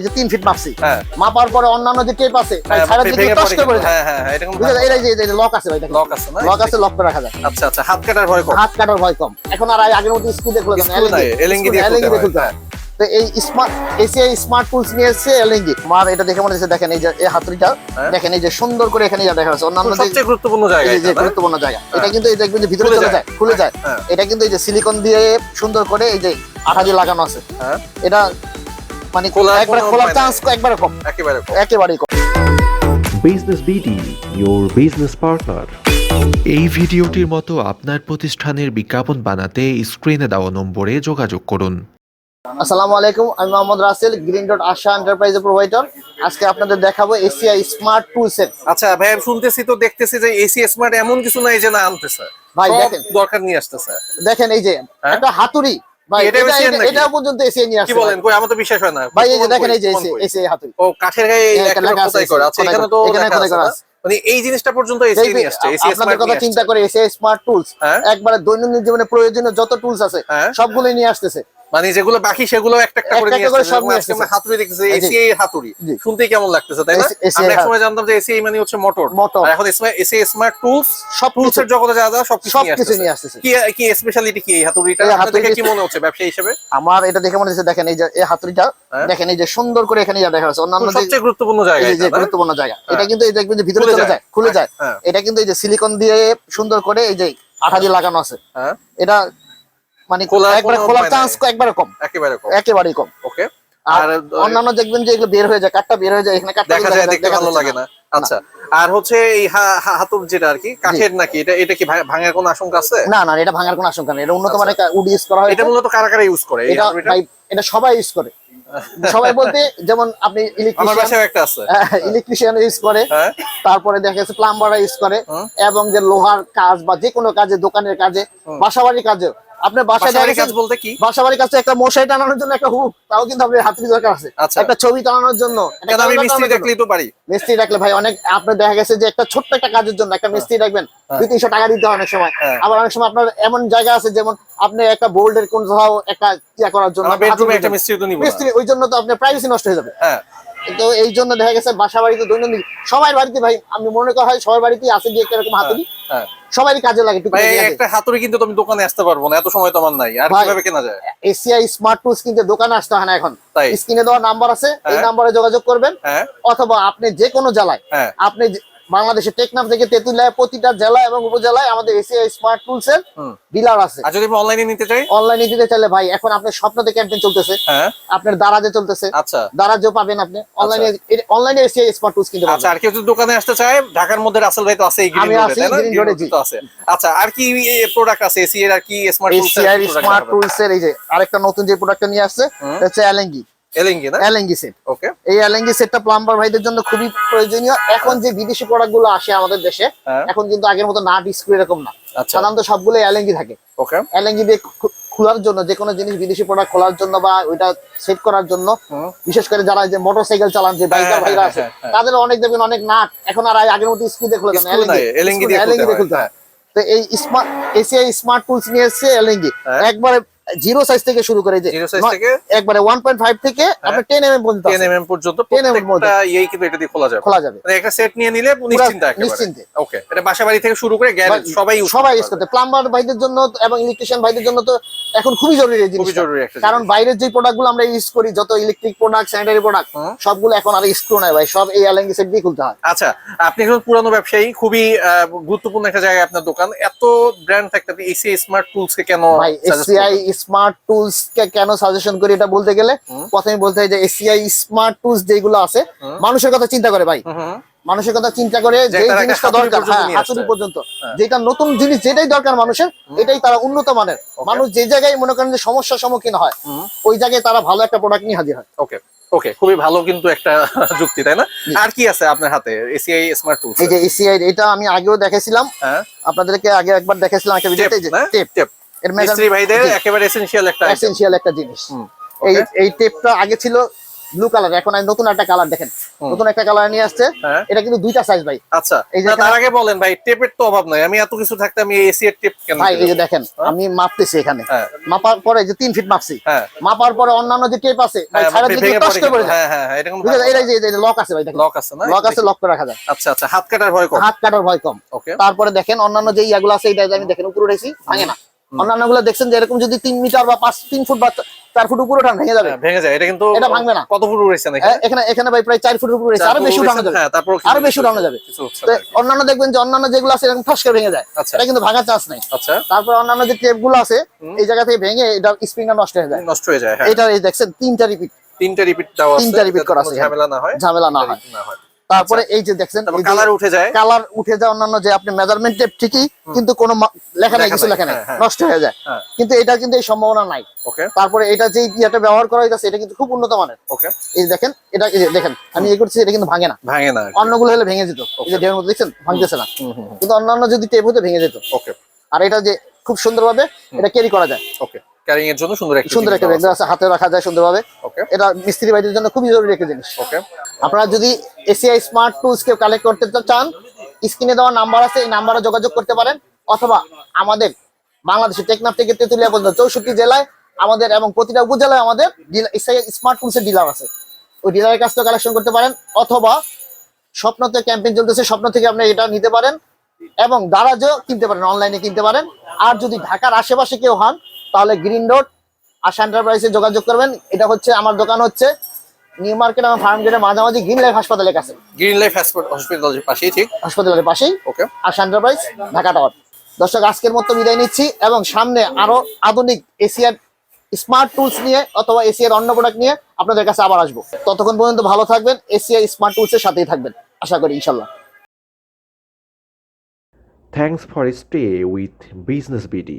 এই যে তিন ফিট মাপছি। হ্যাঁ। মাপার পরে অন্যান্য যে টেপ আছে ভাই হ্যাঁ, কষ্ট করে হ্যাঁ এটা যে- এই যে লক আছে ভাই দেখেন। লক আছে লক আছে লক করে রাখা যায়। আচ্ছা আচ্ছা হাত কাটার ভয় কম। হাত কাটার ভয় কম। এখন আর আগের মতো স্ক্রু দিয়ে খুলতে হয়। তো এই স্মার্ট এসিআই স্মার্ট টুলস নিয়ে এসেছে মার এটা দেখে মনে হচ্ছে দেখেন এই যে এই হাতুড়িটা। দেখেন এই যে সুন্দর করে এখানে যা দেখা যাচ্ছে অন্যান্য সবচেয়ে গুরুত্বপূর্ণ জায়গা এই যে এটা, গুরুত্বপূর্ণ জায়গা। এটা। কিন্তু এই দেখবেন যে ভিতরে চলে যায়। খুলে যায়। এটা কিন্তু এই যে সিলিকন দিয়ে সুন্দর করে এই যে আঠা দিয়ে লাগানো আছে। এটা মানে খোলার একবারে খোলার চান্স একবারে কম। একেবারে কম। একেবারেই কম। Business BD your business partner. এই ভিডিওটির মতো আপনার প্রতিষ্ঠানের বিজ্ঞাপন বানাতে স্ক্রিনে দেওয়া নম্বরে যোগাযোগ করুন। আসসালামু আলাইকুম আমি মোহাম্মদ রাসেল গ্রিন ডট আশা এন্টারপ্রাইজের প্রোভাইডার আজকে আপনাদের দেখাবো এসিআই স্মার্ট টুল সেট আচ্ছা ভাই আমি শুনতেছি তো দেখতেছি যে এসি স্মার্ট এমন কিছু নাই যে না আনতেছে ভাই, দেখেন। দরকার নিয়ে আসতেছে। দেখেন এই যে হ্যাঁ? একটা হাতুড়ি ভাই এটা পর্যন্ত নিয়ে কি বলেন? কই আমার তো বিশ্বাস হয় না। ভাই এই যে দেখেন এই যে? হাতুড়ি। ও কাঠের গায়ে হ্যাঁ, একটা লেখা আছে, খোদাই করে খোদাই এখানে তো এখানে লেখা খোদাই আছে করা আছে। মানে এই জিনিসটা পর্যন্ত এসি নিয়ে আসছে এসি আপনাদের কথা চিন্তা করে স্মার্ট টুলস হ্যাঁ। একবারে দৈনন্দিন জীবনে প্রয়োজনীয় যত টুলস আছে সবগুলো সবগুলোই নিয়ে আসতেছে। মানে যেগুলো বাকি সেগুলো একটা একটা করে নিয়ে আসছে আমরা হাতুড়ি দেখতেছি এই যে। এসি হাতুড়ি জি। শুনতেই কেমন লাগতেছে তাই না আমরা একসময় জানতাম যে এসি মানে হচ্ছে মোটর। আর এখন এসি স্মার্ট টুলস সব টুলস এর জগতে যা যা সবকিছু নিয়ে আসতেছে কি কি স্পেশালিটি কি এই হাতুড়িটা দেখে কি মনে হচ্ছে ব্যবসা হিসেবে আমার এটা দেখে মনে হচ্ছে দেখেন এই যে এই হাতুড়িটা হ্যাঁ। দেখেন এই যে সুন্দর করে এখানে যা দেখা যাচ্ছে অন্যান্য সবচেয়ে গুরুত্বপূর্ণ জায়গা এই যে গুরুত্বপূর্ণ জায়গা হ্যাঁ। এটা কিন্তু এই দেখবেন যে ভিতরে চলে যায়। খুলে যায় হ্যাঁ। এটা কিন্তু এই যে সিলিকন দিয়ে সুন্দর করে এই যে আঠা দিয়ে লাগানো আছে হ্যাঁ এটা মানে একবারে খোলার চান্স একবারে কম। একেবারে কম। একেবারেই কম। ওকে। আর অন্যান্য দেখবেন যে এগুলো বের হয়ে যায় কাঠটা বের হয়ে যায় এখানে কাঠটা দেখা যায় দেখতে ভালো লাগে না। আচ্ছা। আর হচ্ছে এই হা- হা- হাতুড় যেটা আর কি কাঠের নাকি? এটা এটা কি ভাঙার কোনো আশঙ্কা আছে? না না এটা ভাঙার কোনো আশঙ্কা নেই। এটা উন্নত মানের উড ইউজ করা হয় এটা মূলত কারা কারা ইউজ করে? এটা এটা সবাই ইউজ করে। সবাই বলতে যেমন আপনি ইলেকট্রিশিয়ান ইউজ করে। হ্যাঁ। তারপরে দেখা যাচ্ছে প্লাম্বাররা ইউজ করে। এবং যে লোহার কাজ বা যে কোনো কাজে দোকানের কাজে বাসাবাড়ির কাজে আপনার বাসায় বাসাবাড়ির দেখা কাজ বলতে কি? বাসাবাড়ির কাছে একটা মশাই টানানোর জন্য একটা হুক তাও কিন্তু আপনার হাতুড়ি দরকার আছে। আচ্ছা। একটা ছবি টানানোর জন্য। আমি মিস্ত্রি তো পারি। মিস্ত্রি রাখলে ভাই অনেক আপনার দেখা গেছে যে একটা ছোট্ট একটা কাজের জন্য একটা মিস্ত্রি রাখবেন দুই তিনশো টাকা দিতে হয় অনেক সময়। হ্যাঁ। আবার অনেক সময় আপনার এমন জায়গা আছে যেমন আপনি একটা বোল্ডের কোন কোথাও একটা ইয়া করার জন্য। মিস্ত্রি ওই জন্য তো আপনার প্রাইভেসি নষ্ট হয়ে যাবে। হ্যাঁ। তো এই জন্য দেখা গেছে বাসা বাড়িতে দৈনন্দিন সবাই বাড়িতে ভাই আমি মনে করা হয় সবার বাড়িতে আছে যে এরকম হাতুড়ি? হ্যাঁ। সবারই কাজে লাগে ভাই একটা হাতুড়ি কিন্তু তুমি দোকানে আসতে পারব না এত সময় তো আমার নাই আর কীভাবে কেনা যায়? এসিআই স্মার্ট টুলস কিনতে দোকানে আসতে হয় না এখন? স্ক্রিনে দেওয়া নাম্বার আছে এই হ্যাঁ। নাম্বারে যোগাযোগ করবেন হ্যাঁ। অথবা আপনি যে কোনো জেলায় হ্যাঁ। আপনি বাংলাদেশের টেকনাফ থেকে তেতুলিয়ায় প্রতিটা জেলা এবং উপজেলায় আমাদের এসিআই স্মার্ট টুলস এর ডিলার আছে। আর যদি আমি অনলাইনে নিতে চাই? অনলাইনে দিতে চাইলে ভাই এখন আপনার স্বপ্নতে ক্যাম্পেইন চলতেছে। হ্যাঁ। আপনার দারাজে চলতেছে। আচ্ছা। দারাজেও পাবেন আপনি। অনলাইনে অনলাইনে এসিআই স্মার্ট টুলস কিনতে পারবেন। আচ্ছা আর কেউ যদি দোকানে আসতে চায় ঢাকার মধ্যে রাসেল ভাই তো আছে এই গ্রিন রোডে তো আছে। আচ্ছা আর কি প্রোডাক্ট আছে? এসি এর আর কি স্মার্ট এসিআই স্মার্ট টুলস এর এই যে আরেকটা নতুন যে প্রোডাক্টটা নিয়ে আসছে। এটা হচ্ছে এলএনজি না? এলএনজি সেট ওকে এই এলএনজি সেটটা প্লাম্বার ভাইদের জন্য খুবই প্রয়োজনীয়। এখন যে বিদেশি প্রোডাক্ট আসে আমাদের দেশে হ্যাঁ। এখন কিন্তু আগের মতো নাট স্ক্রু এরকম না। আচ্ছা। সাধারণত সবগুলো এলএনজি থাকে। ওকে এলএনজি দিয়ে খোলার জন্য যে কোনো জিনিস বিদেশি প্রোডাক্ট খোলার জন্য বা ওইটা সেট করার জন্য বিশেষ করে যারা যে মোটরসাইকেল চালান যে বাইকার হ্যাঁ, ভাইরা হ্যাঁ, আছে। তাদের অনেক দেখবেন অনেক নাট এখন আর আগের মতো স্ক্রু দিয়ে খুলে দেন এলএনজি দিয়ে খুলতে হয়, তো এই স্মার্ট এসিআই স্মার্ট টুলস নিয়ে এসেছে এলএনজি। একবারে জিরো সাইজ থেকে শুরু করে যে size নয়- থেকে? একবারে 1.5 থেকে আপনি 10 এমএম পর্যন্ত 10 আছে। এমএম পর্যন্ত 10 mm প্রত্যেকটা ইয়েই কিন্তু এটা দিয়ে খোলা যাবে। খোলা যাবে। মানে একটা সেট নিয়ে নিলে নিশ্চিন্তে একেবারে। নিশ্চিন্তে। ওকে এটা বাসা বাড়ি থেকে শুরু করে গ্যারেজ সবাই সবাই ইউজ করতে প্লাম্বার ভাইদের জন্য এবং ইলেকট্রিশিয়ান ভাইদের জন্য তো এখন খুবই জরুরি এই জিনিসটা। জরুরি একটা কারণ বাইরের যে প্রোডাক্টগুলো আমরা ইউজ করি যত ইলেকট্রিক প্রোডাক্ট স্যানিটারি প্রোডাক্ট। সবগুলো এখন আর স্ক্রু নাই ভাই। সব এই এলএনজি সেট দিয়ে খুলতে হয়। আচ্ছা আপনি একজন পুরানো ব্যবসায়ী খুবই গুরুত্বপূর্ণ একটা জায়গায় আপনার দোকান। এত ব্র্যান্ড থাকতে আপনি এসি স্মার্ট টুলস কে কেন ভাই এসিআই? স্মার্ট টুলস কে কেন সাজেশন করি এটা বলতে গেলে? প্রথমে বলতে হয় যে এসিআই স্মার্ট টুলস যেগুলো আছে মানুষের কথা চিন্তা করে ভাই। মানুষের কথা চিন্তা করে যে জিনিসটা দরকার হ্যাঁ হাতুড়ি পর্যন্ত। হ্যাঁ। যেটা নতুন জিনিস যেটাই দরকার মানুষের এটাই তারা উন্নত মানের। মানুষ যে জায়গায় মনে করেন যে সমস্যার সম্মুখীন হয় ওই জায়গায় তারা ভালো একটা প্রোডাক্ট নিয়ে হাজির হয়। ওকে ওকে খুবই ভালো কিন্তু একটা যুক্তি তাই না? আর কি আছে আপনার হাতে? এসিআই স্মার্ট টুলস এই যে এসিআই এটা আমি আগেও দেখেছিলাম। হ্যাঁ। আপনাদেরকে আগে একবার দেখেছিলাম একটা ভিডিওতে যে টেপ টেপ এর মিস্ত্রি ভাইদের একেবারে এসেনশিয়াল একটা এসেনশিয়াল একটা জিনিস। এই এই টেপটা আগে ছিল ব্লু কালার এখন আর নতুন একটা কালার দেখেন। নতুন একটা কালার নিয়ে আসছে। হ্যাঁ। এটা কিন্তু দুইটা সাইজ ভাই। আচ্ছা এই যে তার আগে বলেন ভাই টেপের তো অভাব নাই। আমি এত কিছু থাকতে আমি এসি এর টেপ কেন ভাই এই যে দেখেন আমি মাপতেছি এখানে। হ্যাঁ। মাপার পরে যে তিন ফিট মাপছি। হ্যাঁ। মাপার পরে অন্যান্য যে টেপ আছে ভাই হ্যাঁ, ছাড়া দিকে পড়ে করে হ্যাঁ হ্যাঁ হ্যাঁ, বুঝলেন? এই যে এই লক আছে ভাই দেখেন। লক আছে না? লক আছে লক করে রাখা যায়। আচ্ছা আচ্ছা হাত কাটার ভয় কম। হাত কাটার ভয় কম। ওকে তারপরে দেখেন অন্যান্য যে ইয়াগুলো আছে এটা আমি দেখেন উপরে উঠেছি ভাঙে না। অন্যান্যগুলো দেখছেন যে এরকম যদি তিন মিটার বা পাঁচ তিন ফুট বা চার ফুট উপরে ওঠান ভেঙে যাবে। হ্যাঁ, ভেঙে যায়। এটা কিন্তু এটা ভাঙবে না। কত ফুট নাকি? এখানে এখানে ভাই প্রায় চার ফুট উপরে উঠেছে আরও বেশি উঠানো যাবে। হ্যাঁ তারপর আরও বেশি উঠানো যাবে। অন্যান্য দেখবেন যে অন্যান্য যেগুলো আছে এরকম ঠস করে ভেঙে যায়। আচ্ছা। এটা কিন্তু ভাঙার চান্স নেই। আচ্ছা। তারপর অন্যান্য যে টেপগুলো আছে এই জায়গা থেকে ভেঙে এটা স্প্রিংটা নষ্ট হয়ে যায়। নষ্ট হয়ে যায় হ্যাঁ। এটা এই দেখছেন তিনটা রিপিট তিনটা রিপিট আছে তিনটা যাতে করা আছে ঝামেলা না হয়। ঝামেলা না হয়। না হয়। তারপরে এই যে দেখছেন কালার উঠে যায়। কালার উঠে যায় অন্যান্য যে আপনি মেজারমেন্ট টেপ ঠিকই কিন্তু কোনো লেখা নাই কিছু লেখা নাই। হ্যাঁ, হ্যাঁ। নষ্ট হয়ে যায়। হ্যাঁ। কিন্তু এটা কিন্তু এই সম্ভাবনা নাই। তারপরে এটা যে ইয়েটা ব্যবহার করা হইতাছে এটা কিন্তু খুব উন্নত মানের। এই দেখেন এটা দেখেন আমি এই করছি এটা কিন্তু ভাঙে না। ভাঙে না অন্যগুলো হলে ভেঙে যেত। এই যে ঢেউর মতো দেখছেন? ভাঙতেছে না। কিন্তু অন্যান্য যদি টেপ হতে ভেঙে যেত। ওকে আর এটা যে খুব সুন্দরভাবে এটা ক্যারি করা যায়। ওকে ক্যারিং এর জন্য সুন্দর একটা সুন্দর একটা ব্যাগ আছে। হাতে রাখা যায় সুন্দরভাবে। ওকে এটা মিস্ত্রি ভাইদের জন্য খুবই জরুরি একটা জিনিস। ওকে আপনারা যদি এসিআই স্মার্ট টুলস কেউ কালেক্ট করতে চান স্ক্রিনে দেওয়া নাম্বার আছে এই নাম্বারে যোগাযোগ করতে পারেন অথবা আমাদের বাংলাদেশের টেকনাফ থেকে তেতুলিয়া পর্যন্ত চৌষট্টি জেলায় আমাদের এবং প্রতিটা উপজেলায় আমাদের এসিআই স্মার্ট টুলস এর ডিলার আছে। ওই ডিলারের কাছ থেকে কালেকশন করতে পারেন অথবা স্বপ্নতে ক্যাম্পেইন চলতেছে স্বপ্ন থেকে আপনি এটা নিতে পারেন এবং দারাজও কিনতে পারেন অনলাইনে কিনতে পারেন। আর যদি ঢাকার আশেপাশে কেউ হন তাহলে গ্রিন রোড আশা এন্টারপ্রাইজে যোগাযোগ করবেন। এটা হচ্ছে আমার দোকান হচ্ছে নিউ মার্কেট এবং ফার্ম গেটের মাঝামাঝি গ্রিন লাইফ হাসপাতালের কাছে। গ্রিন লাইফ হসপিটালের পাশেই ঠিক? হাসপাতালের পাশেই। Okay Asha enterprise Dhaka tower দর্শক আজকের মতো বিদায় নিচ্ছি এবং সামনে আরও আধুনিক এশিয়ার স্মার্ট টুলস নিয়ে অথবা এশিয়ার অন্য প্রোডাক্ট নিয়ে আপনাদের কাছে আবার আসব। ততক্ষণ পর্যন্ত ভালো থাকবেন এশিয়া স্মার্ট টুলস এর সাথেই থাকবেন। আশা করি ইনশাল্লাহ Thanks for stay with Business BD.